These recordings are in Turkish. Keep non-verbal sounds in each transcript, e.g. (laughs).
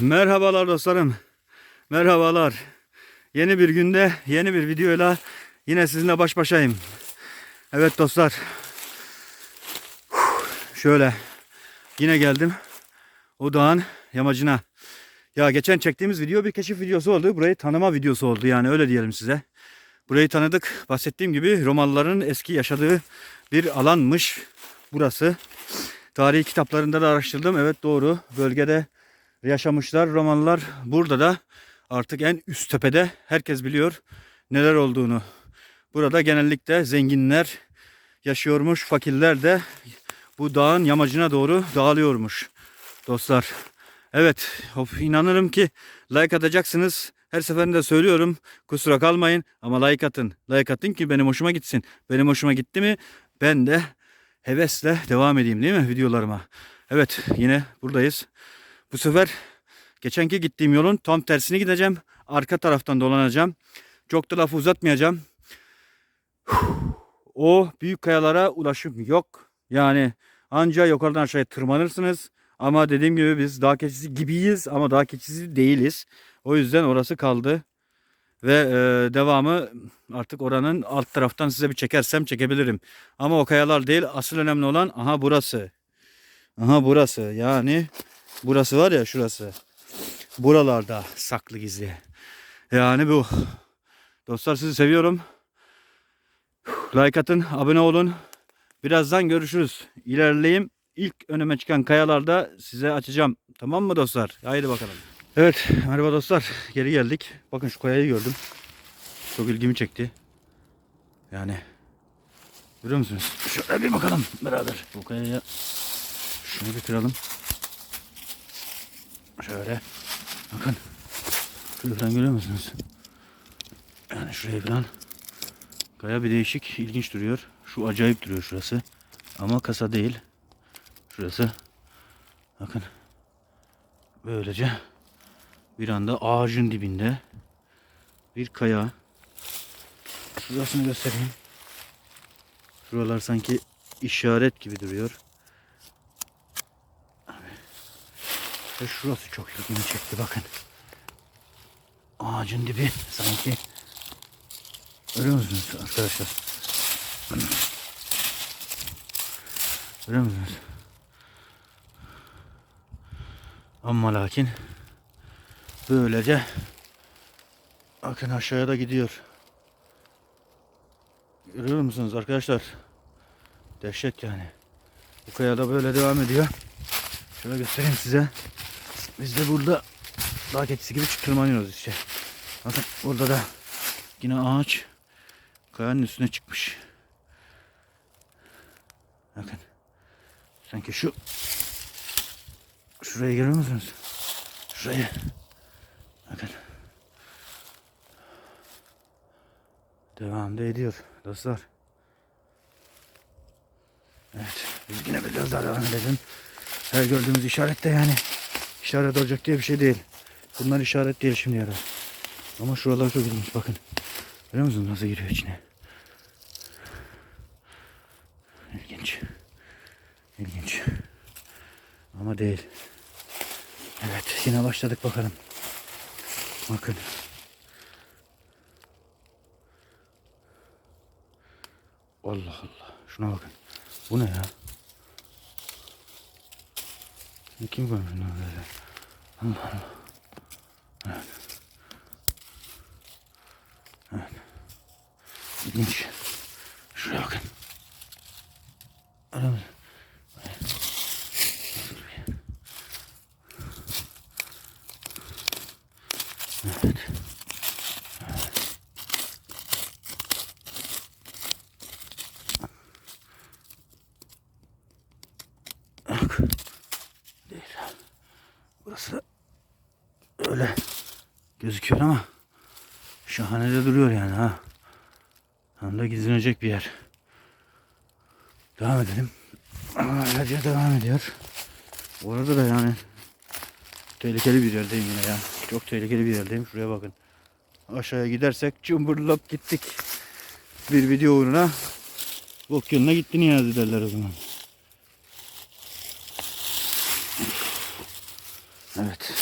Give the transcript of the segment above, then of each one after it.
Merhabalar dostlarım. Merhabalar. Yeni bir günde yeni bir videoyla yine sizinle baş başayım. Evet dostlar. Şöyle yine geldim. O dağın yamacına. Ya geçen çektiğimiz video bir keşif videosu oldu. Burayı tanıma videosu oldu yani öyle diyelim size. Burayı tanıdık. Bahsettiğim gibi Romalıların eski yaşadığı bir alanmış burası. Tarihi kitaplarında da araştırdım. Evet doğru. Bölgede yaşamışlar Romalılar. Burada da artık en üst tepede herkes biliyor neler olduğunu. Burada genellikle zenginler yaşıyormuş, fakirler de bu dağın yamacına doğru dağılıyormuş dostlar. Evet, of, inanırım ki like atacaksınız. Her seferinde söylüyorum. Kusura kalmayın ama like atın. Like atın ki benim hoşuma gitsin. Benim hoşuma gitti mi ben de hevesle devam edeyim değil mi videolarıma. Evet yine buradayız. Bu sefer geçenki gittiğim yolun tam tersini gideceğim. Arka taraftan dolanacağım. Çok da lafı uzatmayacağım. O büyük kayalara ulaşım yok. Yani anca yukarıdan aşağıya tırmanırsınız. Ama dediğim gibi biz dağ keçisi gibiyiz ama dağ keçisi değiliz. O yüzden orası kaldı. Ve e, devamı artık oranın alt taraftan size bir çekersem çekebilirim. Ama o kayalar değil. Asıl önemli olan aha burası. Aha burası. Yani burası var ya şurası. Buralarda saklı gizli. Yani bu. Dostlar sizi seviyorum. Like atın, abone olun. Birazdan görüşürüz. İlerleyeyim. İlk önüme çıkan kayalarda size açacağım. Tamam mı dostlar? Haydi bakalım. Evet merhaba dostlar. Geri geldik. Bakın şu kayayı gördüm. Çok ilgimi çekti. Yani görüyor musunuz? Şöyle bir bakalım beraber. Bu kayaya şunu bir kıralım. Şöyle. Bakın. Şuradan görüyor musunuz? Yani şuraya falan. Kaya bir değişik, ilginç duruyor. Şu acayip duruyor şurası. Ama kasa değil. Şurası. Bakın. Böylece bir anda ağacın dibinde bir kaya. Şurasını göstereyim. Şuralar sanki işaret gibi duruyor. Ve şurası çok ilgimi çekti bakın. Ağacın dibi sanki. Görüyor musunuz arkadaşlar? Görüyor musunuz? Ama lakin böylece bakın aşağıya da gidiyor. Görüyor musunuz arkadaşlar? Dehşet yani. Bu kayada böyle devam ediyor. Şöyle göstereyim size. Biz de burada dağ keçisi gibi tırmanıyoruz işte. Bakın burada da yine ağaç kayanın üstüne çıkmış. Bakın. Sanki şu şurayı görüyor musunuz? Şurayı. Bakın. Devam da ediyor dostlar. Evet. Biz yine biraz daha devam edelim. Her gördüğümüz işaret de yani işaret olacak diye bir şey değil. Bunlar işaret değil şimdi ya da. Ama şuralar çok ilginç bakın. Görüyor musunuz nasıl giriyor içine? İlginç. İlginç. Ama değil. Evet yine başladık bakalım. Bakın. Allah Allah. Şuna bakın. Bu ne ya? Kim koymuş bunu böyle? Allah Allah. Evet. Evet. İlginç. Şuraya bakın. Öyle mi? Evet. Bak. Değil. Burası öyle gözüküyor ama şahane de duruyor yani ha. Tam da gizlenecek bir yer. Devam edelim. Ayrıca devam ediyor. Bu arada da yani tehlikeli bir yerdeyim yine ya. Çok tehlikeli bir yerdeyim. Şuraya bakın. Aşağıya gidersek cumburlop gittik. Bir video uğruna bok yoluna gitti Niyazi derler o zaman. Evet.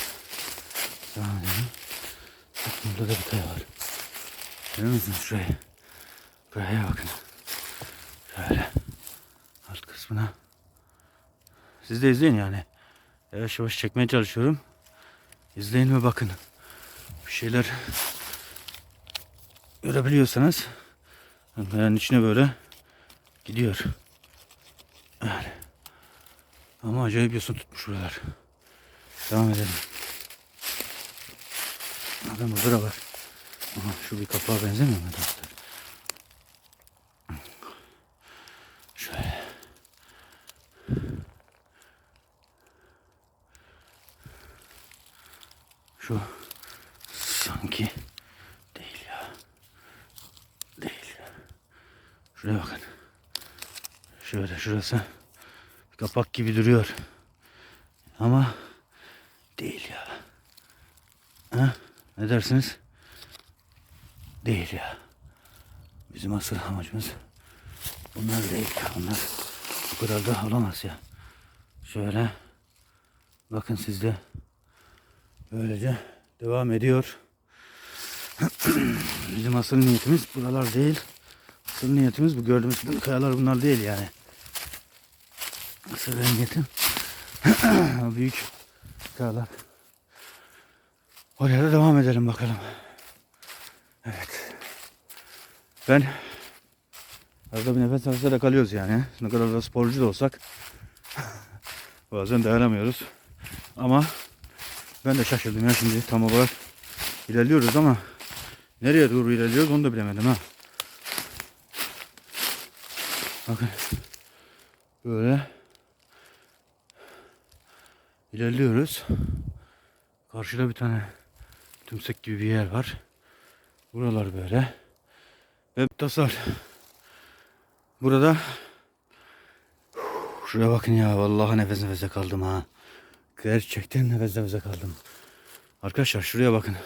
Burada da bir kaya var. Görüyor musunuz şurayı? Buraya bakın. Şöyle. Kısmına. Siz de izleyin yani. Yavaş yavaş çekmeye çalışıyorum. İzleyin ve bakın. Bir şeyler görebiliyorsanız kayanın içine böyle gidiyor. Yani. Ama acayip yosun tutmuş buralar. Devam edelim. Bakın burada da var. Aha, şu bir kapağa benzemiyor mu Şu sanki değil ya. Değil. Şuraya bakın. Şöyle şurası kapak gibi duruyor. Ama değil ya. Ha? Ne dersiniz? Değil ya. Bizim asıl amacımız bunlar değil. Bunlar bu kadar da olamaz ya. Şöyle bakın sizde böylece devam ediyor. (clears throat) Bizim asıl niyetimiz buralar değil. Asıl niyetimiz bu gördüğümüz bu kayalar bunlar değil yani. Asıl niyetim (clears throat) büyük kayalar. Oraya da devam edelim bakalım. Evet. Ben arada bir nefes nefese de kalıyoruz yani. Ne kadar da sporcu da olsak bazen dayanamıyoruz. Ama ben de şaşırdım ya şimdi tam olarak ilerliyoruz ama nereye doğru ilerliyoruz onu da bilemedim ha. Bakın böyle ilerliyoruz. Karşıda bir tane tümsek gibi bir yer var. Buralar böyle. Ve tasar. Burada şuraya bakın ya vallahi nefes nefese kaldım ha. Gerçekten nefes nefese kaldım. Arkadaşlar şuraya bakın.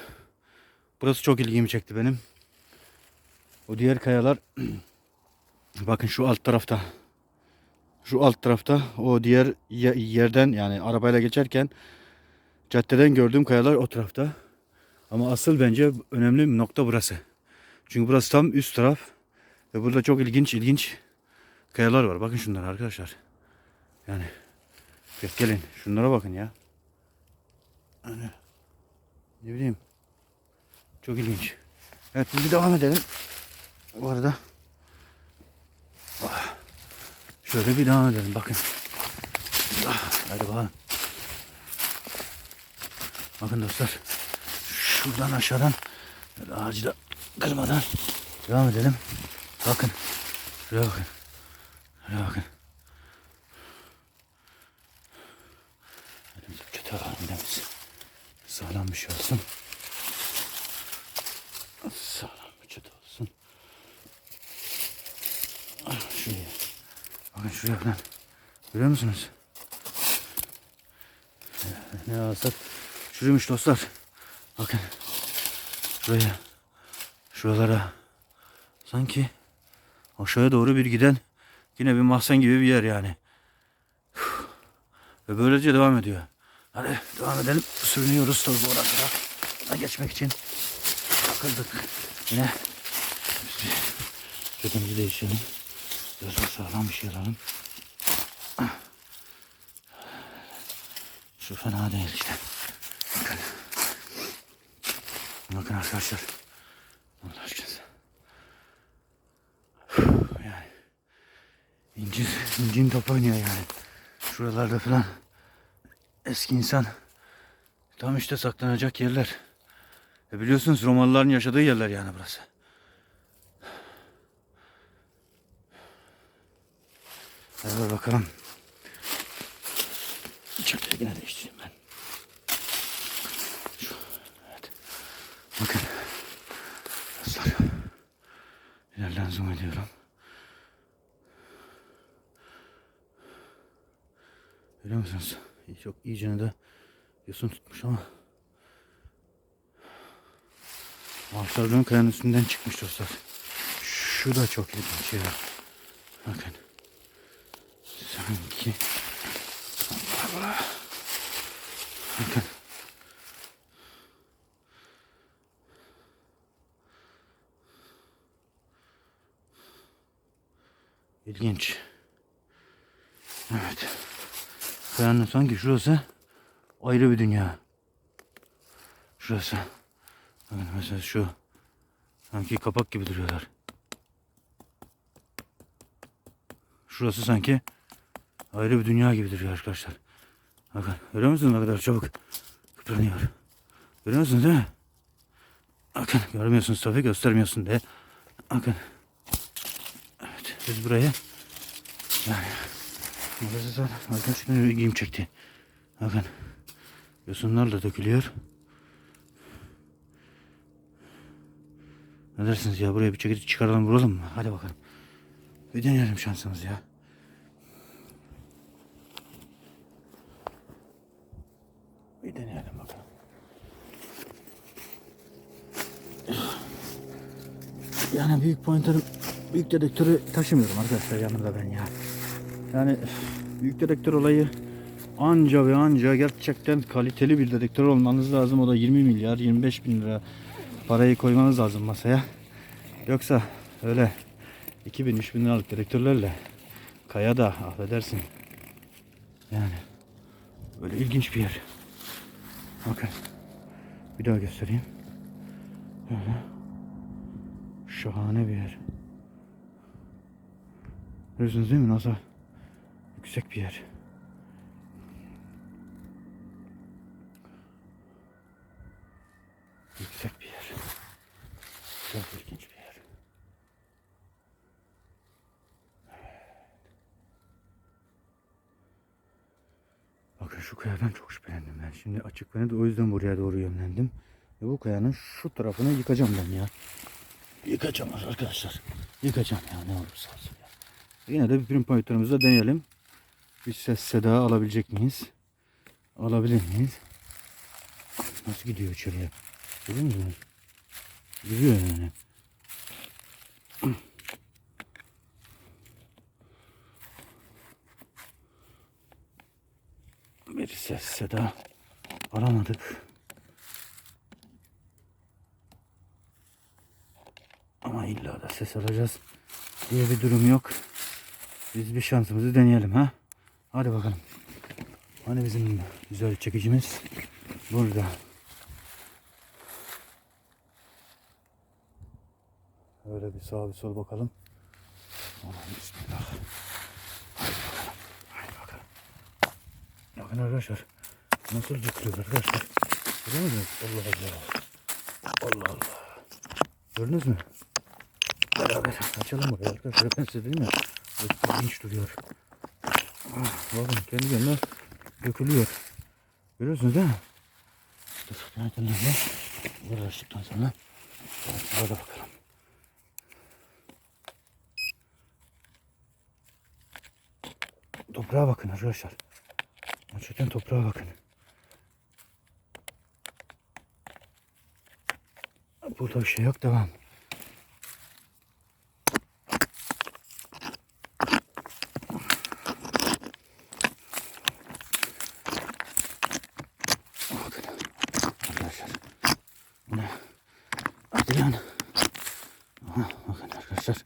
Burası çok ilgimi çekti benim. O diğer kayalar (clears throat) bakın şu alt tarafta. Şu alt tarafta o diğer ye- yerden yani arabayla geçerken caddeden gördüğüm kayalar o tarafta. Ama asıl bence önemli nokta burası. Çünkü burası tam üst taraf. Ve burada çok ilginç ilginç kayalar var. Bakın şunlara arkadaşlar. Yani gel- gelin şunlara bakın ya. Yani ne bileyim. Çok ilginç. Evet biz devam edelim. Bu arada Ah, şöyle bir devam edelim bakın. Ah, Hadi bakalım. Bakın dostlar. Şuradan aşağıdan ağacı da kırmadan devam edelim. Bakın. Şuraya bakın. Şuraya bakın. Elimiz. Sağlam bir şey olsun. Sağlam çatı olsun. Ah, Şuraya. Bakın şuraya falan. Görüyor musunuz? Ne alsak? Şuraymış dostlar. Bakın. Şuraya. Şuralara. Sanki aşağıya doğru bir giden yine bir mahzen gibi bir yer yani. Ve böylece devam ediyor. Hadi devam edelim. Sürünüyoruz arada. Buna geçmek için takıldık. Yine kötümüzü değiştirelim. Biraz daha sağlam bir şey alalım. Şu fena değil işte. Bakın. Bakın arkadaşlar. Allah aşkına. Yani. İncin, incin top oynuyor yani. Şuralarda falan. Eski insan. Tam işte saklanacak yerler. E biliyorsunuz Romalıların yaşadığı yerler yani burası. Hadi bakalım. Çatıyı yine değiştireyim ben. Şu, evet. Bakın. Dostlar. İleriden zoom ediyorum. Görüyor musunuz? Çok iyicene de yosun tutmuş ama ağaçlardan kayanın üstünden çıkmış dostlar. Şu da çok ilginç ya. Bakın. Sanki Bakın. İlginç. Evet. Kayanın sanki şurası ayrı bir dünya. Şurası. Bakın mesela şu. Sanki kapak gibi duruyorlar. Şurası sanki ayrı bir dünya gibi duruyor arkadaşlar. Bakın görüyor musunuz ne kadar çabuk kıpranıyor. Görüyor musunuz değil mi? Bakın görmüyorsunuz tabii göstermiyorsun diye. Bakın. Evet biz buraya yani burası zaten arkadaşlar ilgimi çekti. Bakın yosunlar da dökülüyor. Ne dersiniz ya buraya bir çekici çıkaralım vuralım mı? Hadi bakalım. Bir deneyelim şansımız ya. Bir deneyelim bakalım. Yani büyük pointer, büyük dedektörü taşımıyorum arkadaşlar yanımda ben ya. Yani büyük dedektör olayı anca ve anca gerçekten kaliteli bir dedektör olmanız lazım. O da 20 milyar 25 bin lira parayı koymanız lazım masaya. Yoksa öyle 2000 3000 liralık dedektörlerle kaya da affedersin. Yani böyle ilginç bir yer. Bakın. Bir daha göstereyim. Böyle. Şahane bir yer. Görüyorsunuz değil mi? Nasıl yüksek bir yer. Yüksek bir yer. Çok ilginç bir yer. Bakın şu kayadan çok şüphelendim ben. Şimdi açık beni de o yüzden buraya doğru yönlendim. Ve bu kayanın şu tarafını yıkacağım ben ya. Yıkacağım arkadaşlar. Yıkacağım ya ne olursa olsun ya. Yine de bir prim boyutlarımızda deneyelim. Bir ses seda alabilecek miyiz? Alabilir miyiz? Nasıl gidiyor içeriye? Görüyor musunuz? Gidiyor yani. Bir ses seda alamadık. Ama illa da ses alacağız diye bir durum yok. Biz bir şansımızı deneyelim ha. Hadi bakalım. Hani bizim güzel çekicimiz burada. Öyle bir sağa bir sol bakalım. Aman bismillah. Hadi bakalım. Hadi bakalım. Bakın arkadaşlar. Nasıl yıkılıyor arkadaşlar. Görüyor musunuz? Allah Allah. Allah Allah. Gördünüz mü? Beraber açalım burayı arkadaşlar. Ben size dedim ya. Çok ilginç duruyor. Ah, bakın kendi kendine dökülüyor. Görüyorsunuz değil mi? Nereden nerede? Burada açtıktan sonra burada bakalım. Toprağa bakın arkadaşlar. Gerçekten toprağa bakın. Burada bir şey yok devam. Bakın arkadaşlar. Bu ne? Hadi lan. Aha, bakın arkadaşlar.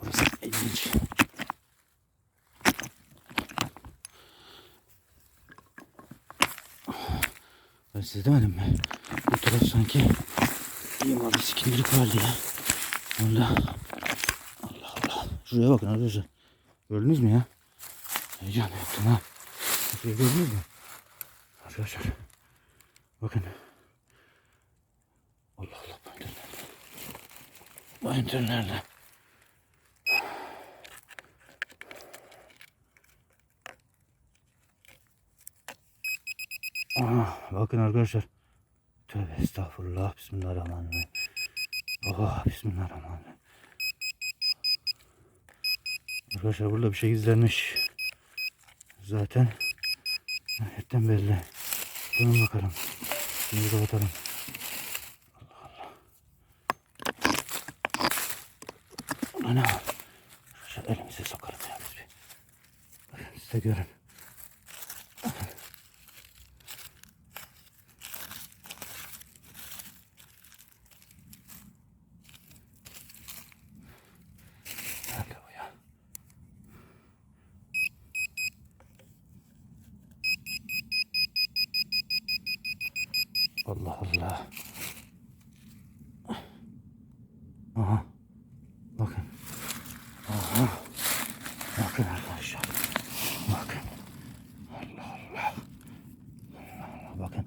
Burası ilginç. Ben size demedim mi? Bu taraf sanki İyiyim abi sikindirik halde ya. Allah. Allah Allah. Şuraya bakın arkadaşlar. Gördünüz mü ya? Heyecan yaptım ha. Şurayı gördünüz mü? Arkadaşlar. Bakın. Allah Allah. Enter nerede? Enter nerede? Aha, bakın arkadaşlar. Tövbe estağfurullah. Bismillahirrahmanirrahim. Oh, Bismillahirrahmanirrahim. Arkadaşlar burada bir şey gizlenmiş. Zaten etten belli. Durun bakalım. Şimdi kapatalım. Allah Allah. Ulan ne var? Şu elimizi sokarım ya biz bir. Bakın siz görün. Nerede o ya? Allah Allah. Aha. Bakın. Aha. Bakın arkadaşlar. Bakın. Allah Allah. Allah Allah. Bakın.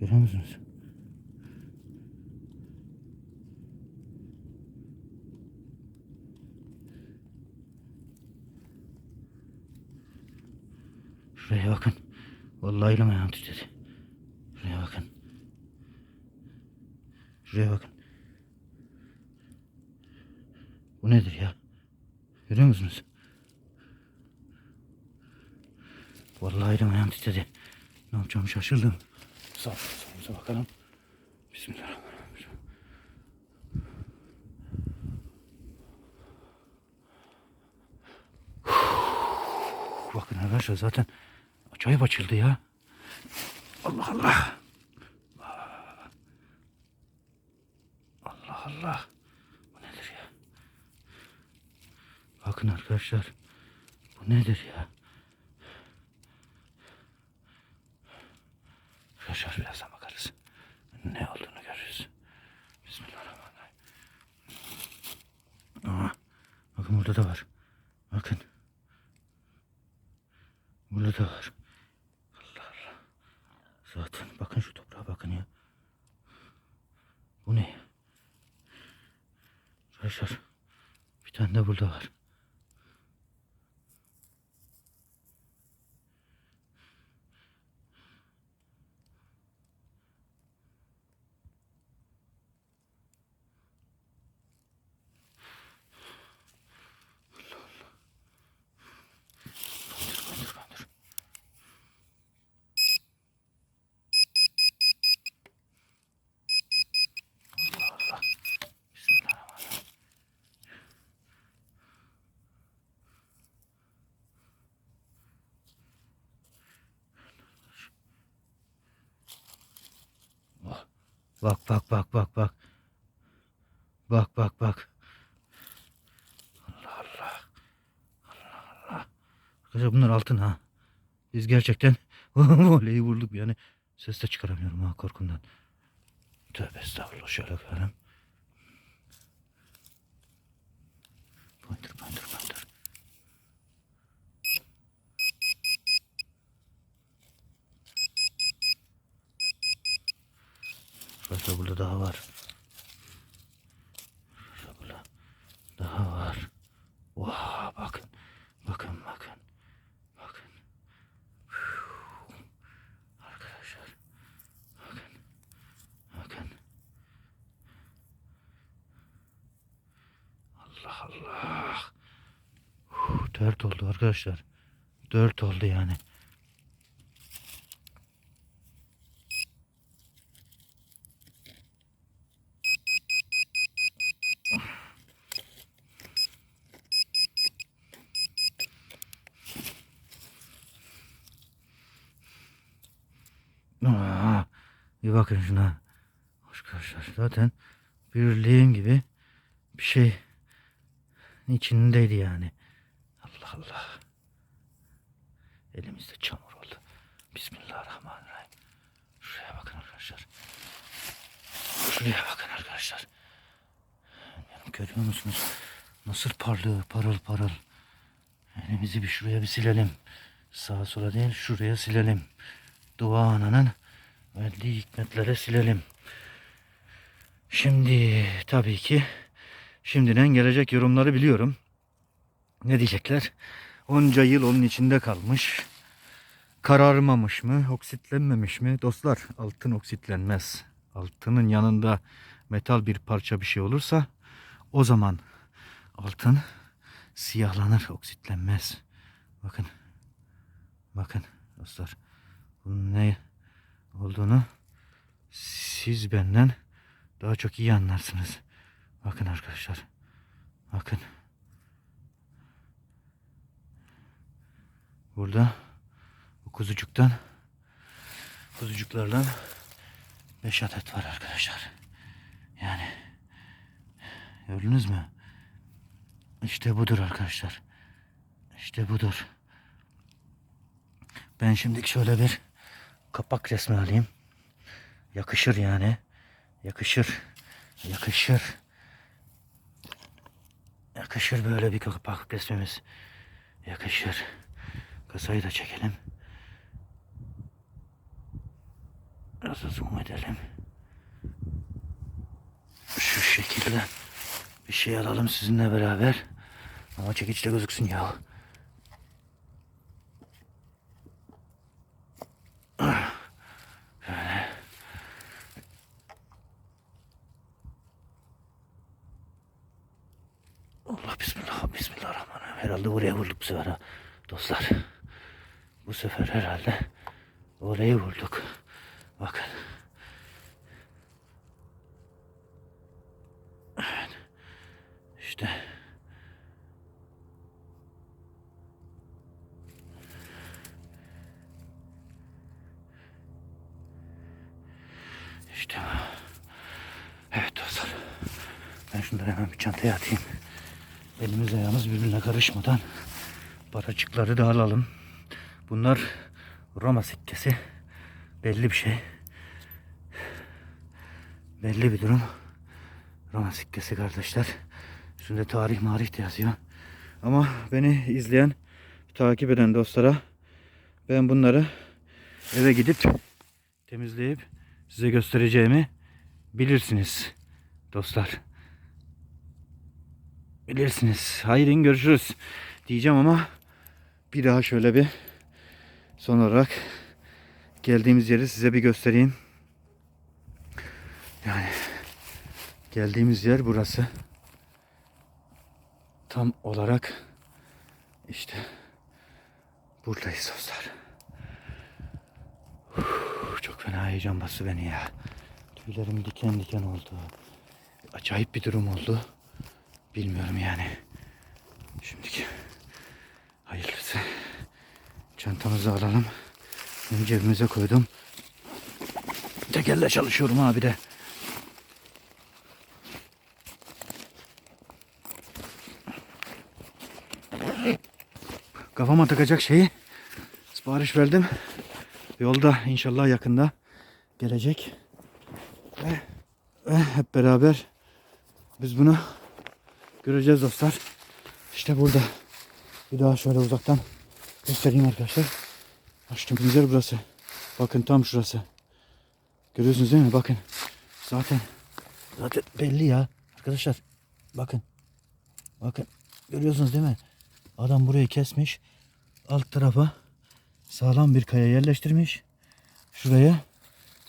Görüyor musunuz? Şuraya bakın. Vallahi elim ayağım titredi. Şuraya bakın. Şuraya bakın. Bu nedir ya? Görüyor musunuz? Vallahi elim ayağım titredi. Ne yapacağımı şaşırdım. Sağ solumuza bakalım. Bismillahirrahmanirrahim. Bakın arkadaşlar zaten acayip açıldı ya. Allah Allah. Allah Allah. Bu nedir ya? Bakın arkadaşlar. Bu nedir ya? Arkadaşlar birazdan bakarız. Ne olduğunu görürüz. Bismillahirrahmanirrahim. Aa, bakın burada da var. Bakın. Burada da var. Allah Allah. Zaten bakın şu toprağa bakın ya. Bu ne? Arkadaşlar bir tane de burada var. Bandır bandır bandır. Allah Allah. Bismillahirrahmanirrahim. Oh. Bak bak bak bak bak. Bak bak bak. Allah Allah. Allah Allah. Arkadaşlar bunlar altın ha. Biz gerçekten (laughs) voleyi vurduk yani. Ses de çıkaramıyorum ha korkumdan. Tövbe estağfurullah şöyle koyalım. Bandır bandır bandır. Arkadaşlar burada daha var. Arkadaşlar burada daha var. Bakın bakın. Bakın. 4 oldu arkadaşlar. 4 oldu yani. Aa, bir bakın şuna. Arkadaşlar zaten birliğin gibi bir şey içindeydi yani. Allah. Elimizde çamur oldu. Bismillahirrahmanirrahim. Şuraya bakın arkadaşlar. Şuraya bakın arkadaşlar. Yani görüyor musunuz? Nasıl parlıyor parıl parıl. Elimizi bir şuraya bir silelim. Sağa sola değil şuraya silelim. Dua ananın verdiği hikmetlere silelim. Şimdi tabii ki şimdiden gelecek yorumları biliyorum. Ne diyecekler? Onca yıl onun içinde kalmış. Kararmamış mı? Oksitlenmemiş mi? Dostlar altın oksitlenmez. Altının yanında metal bir parça bir şey olursa o zaman altın siyahlanır, oksitlenmez. Bakın. Bakın dostlar. Bunun ne olduğunu siz benden daha çok iyi anlarsınız. Bakın arkadaşlar. Bakın. Burada bu kuzucuktan kuzucuklardan 5 adet var arkadaşlar. Yani gördünüz mü? İşte budur arkadaşlar. İşte budur. Ben şimdi şöyle bir kapak resmi alayım. Yakışır yani. Yakışır. Yakışır. Yakışır böyle bir kapak kesmemiz. Yakışır. Kasayı da çekelim. Biraz da zoom edelim. Şu şekilde bir şey alalım sizinle beraber. Ama çekiç de gözüksün ya. Allah bismillah bismillahirrahmanirrahim. Herhalde oraya vurduk bu sefer ha. Dostlar. Bu sefer herhalde oraya vurduk. Bakın. Evet. İşte. İşte. Evet dostlar. Ben şunları hemen bir çantaya atayım. Elimiz ayağımız birbirine karışmadan paracıkları da alalım. Bunlar Roma sikkesi. Belli bir şey. Belli bir durum. Roma sikkesi kardeşler. Üstünde tarih marih de yazıyor. Ama beni izleyen, takip eden dostlara ben bunları eve gidip temizleyip size göstereceğimi bilirsiniz dostlar. Bilirsiniz. Hayırın görüşürüz diyeceğim ama bir daha şöyle bir son olarak geldiğimiz yeri size bir göstereyim. Yani geldiğimiz yer burası. Tam olarak işte buradayız dostlar. Çok fena heyecan bastı beni ya. Tüylerim diken diken oldu. Acayip bir durum oldu. Bilmiyorum yani. Şimdiki hayırlısı. Çantamızı alalım. Bunu cebimize koydum. Tekerle çalışıyorum abi de. Kafama takacak şeyi sipariş verdim. Yolda inşallah yakında gelecek. Ve, ve hep beraber biz bunu göreceğiz dostlar. İşte burada. Bir daha şöyle uzaktan göstereyim arkadaşlar. Açtığımız yer burası. Bakın tam şurası. Görüyorsunuz değil mi? Bakın. Zaten zaten belli ya arkadaşlar. Bakın. Bakın. Görüyorsunuz değil mi? Adam burayı kesmiş. Alt tarafa sağlam bir kaya yerleştirmiş. Şuraya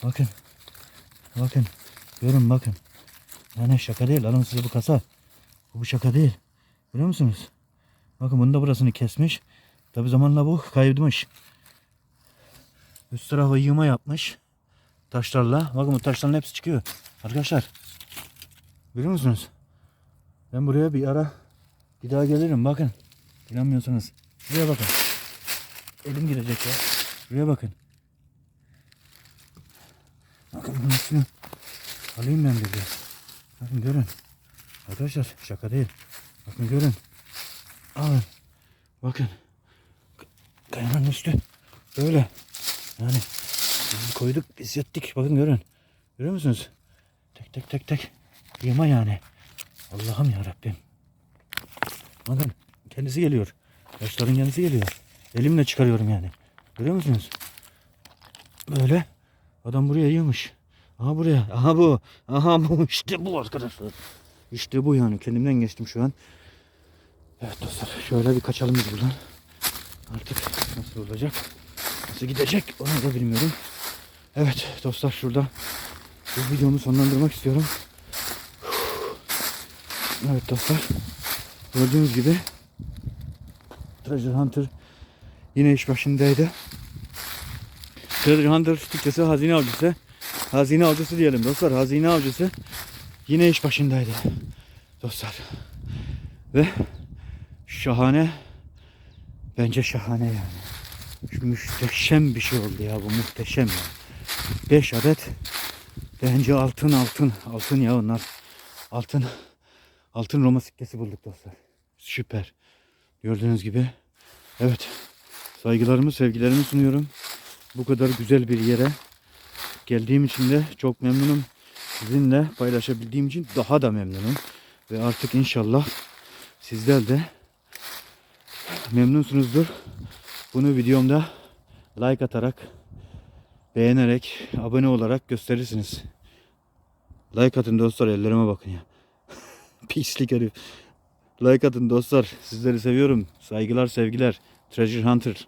bakın. Bakın. Görün bakın. Yani şaka değil. Alın size bu kasa. Bu, şaka değil. Biliyor musunuz? Bakın bunun da burasını kesmiş. Tabi zamanla bu kaybolmuş. Üst tarafa yığma yapmış. Taşlarla. Bakın bu taşların hepsi çıkıyor. Arkadaşlar. Biliyor musunuz? Ben buraya bir ara bir daha gelirim. Bakın. İnanmıyorsanız. Şuraya bakın. Elim girecek ya. Şuraya bakın. Bakın bunun üstünü alayım ben bir de. Bakın görün. Arkadaşlar şaka değil. Bakın görün. Alın. Bakın. Kayanın üstü. Böyle. Yani koyduk biz yettik. Bakın görün. Görüyor musunuz? Tek tek tek tek. Yığma yani. Allah'ım ya Rabbim. Bakın kendisi geliyor. Yaşların kendisi geliyor. Elimle çıkarıyorum yani. Görüyor musunuz? Böyle. Adam buraya yığmış. Aha buraya. Aha bu. Aha bu. (laughs) İşte bu arkadaşlar. İşte bu yani. Kendimden geçtim şu an. Evet dostlar. Şöyle bir kaçalım biz buradan. Artık nasıl olacak? Nasıl gidecek? Onu da bilmiyorum. Evet dostlar şurada bu videomu sonlandırmak istiyorum. Evet dostlar. Gördüğünüz gibi Treasure Hunter yine iş başındaydı. Treasure Hunter Türkçesi hazine avcısı. Hazine avcısı diyelim dostlar. Hazine avcısı yine iş başındaydı. Dostlar. Ve şahane bence şahane yani. Şu muhteşem bir şey oldu ya bu muhteşem ya. 5 adet bence altın altın altın ya onlar. Altın altın Roma sikkesi bulduk dostlar. Süper. Gördüğünüz gibi. Evet. Saygılarımı, sevgilerimi sunuyorum. Bu kadar güzel bir yere Geldiğim için de çok memnunum. Sizinle paylaşabildiğim için daha da memnunum. Ve artık inşallah sizler de memnunsunuzdur. Bunu videomda like atarak, beğenerek, abone olarak gösterirsiniz. Like atın dostlar ellerime bakın ya. (laughs) Pislik herif. Like atın dostlar. Sizleri seviyorum. Saygılar sevgiler. Treasure Hunter.